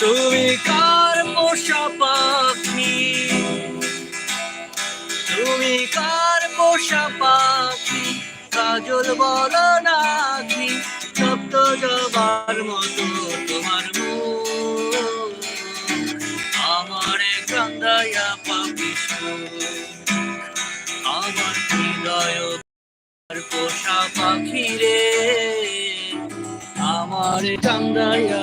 তুমি কার পোষা পাখি? তুমি কার পোষা পাখি? কাজল বলো নাকি? সপ্ত জবার মতো তোমার আমারে কান্দাইয়া পাখি আমার হৃদয় পোষা পাখি রে। আমার কান্দাইয়া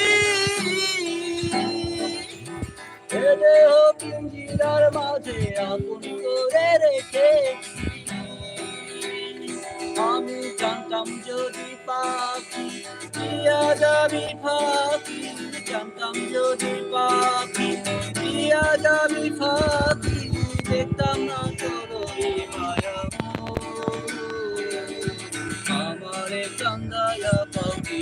মাঝে আপন করে আমি জানতাম যদি পাখি দিয়া যাবি ফাঁকি, জানতাম যদি পাখি দিয়া যাবি ফাঁকি, দেখতাম না তোর আমারে কান্দায়া পাখি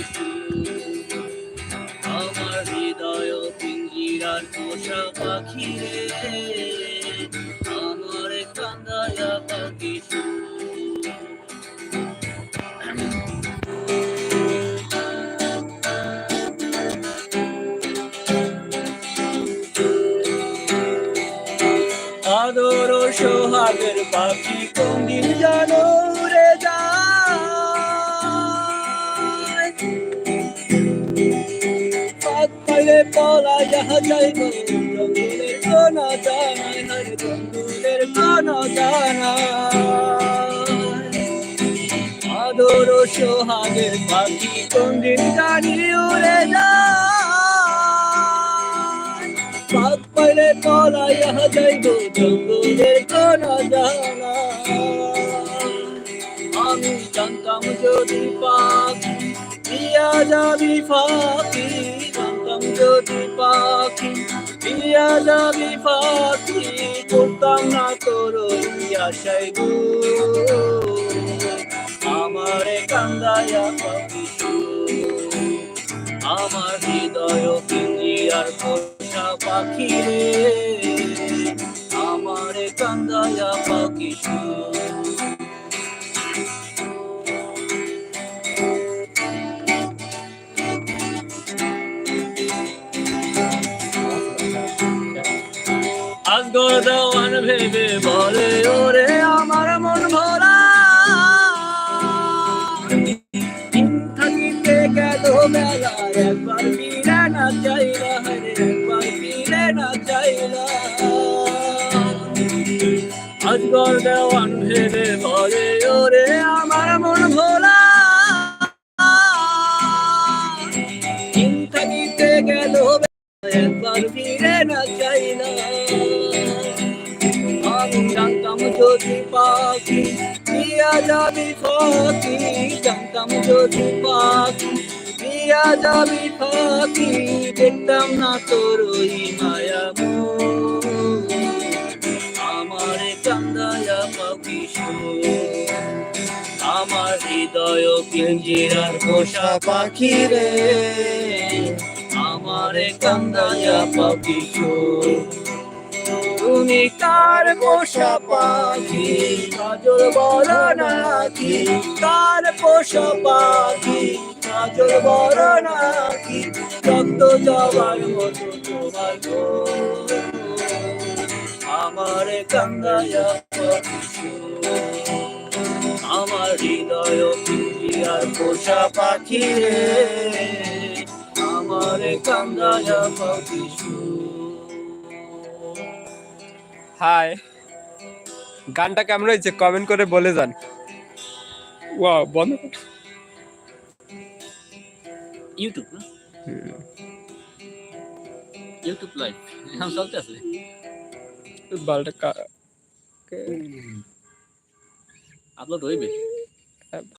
আমার হৃদয় পিঞ্জিরার পোষা পাখি রে। কান্দায়া পাখি আদর সোহাগের পাখি কোন দিন জানো রে পাত পাইলে পলা যাহা যাইব জঙ্গলের কোন জানাই হরে জঙ্গলের আদর ও সোহাগের পাখি কোন দিন জানি উড়ে যায়। পাইলে পলা যাইব জঙ্গলের কোন আমি জানতাম যদি পাখি, দিয়া যাবি ফাঁকি। জানতাম যদি পাখি দিয়া যাবি ফাঁকি করতাম না তোর আশাই গো। আমারে কান্দায়া পাখি আমার হৃদয় পিঞ্জিরার পোষা পাখি রে। আমারে কান্দায়া পাখি দেওয়ান ভেবে বলে, ওরে আমার মন ভরা। থাকিতে গেল বেলা একবার ফিরে না চাইলা একবার ফিরে না চাইলা। আজগর দেওয়ান ভেবে বলে, ওরে আমার মন ভোলা থাকিতে গেল একবার ফিরে না চাইলা। আমি জানতাম যদি পাখি দিয়া যাবি ফাঁকি, জানতাম যদি পাখি দিয়া যাবি ফাঁকি, দেখতাম না তোর ওই মায়া আমার কান্দায়া পাখি আমার হৃদয় পিঞ্জিরার পোষা পাখি রে। আমারে কান্দায়া পাখি তুমি কার পোষা পাখি? কাজল বড় নাকি? কার পোষা পাখি? কাজল বড় নাকি? রক্ত যাবার মতো তোমার আমার পাখি আমার হৃদয় পিঞ্জিরার পোষা পাখি রে। আমার কান্দায়া পাখি হাই। গানটা কেমন হয়েছে কমেন্ট করে বলে যান। ওয়া বন্ধ ইউটিউব ইউটিউব লাইভ এখন চলতে আছে? বালটা কা- আপলোড হইবে?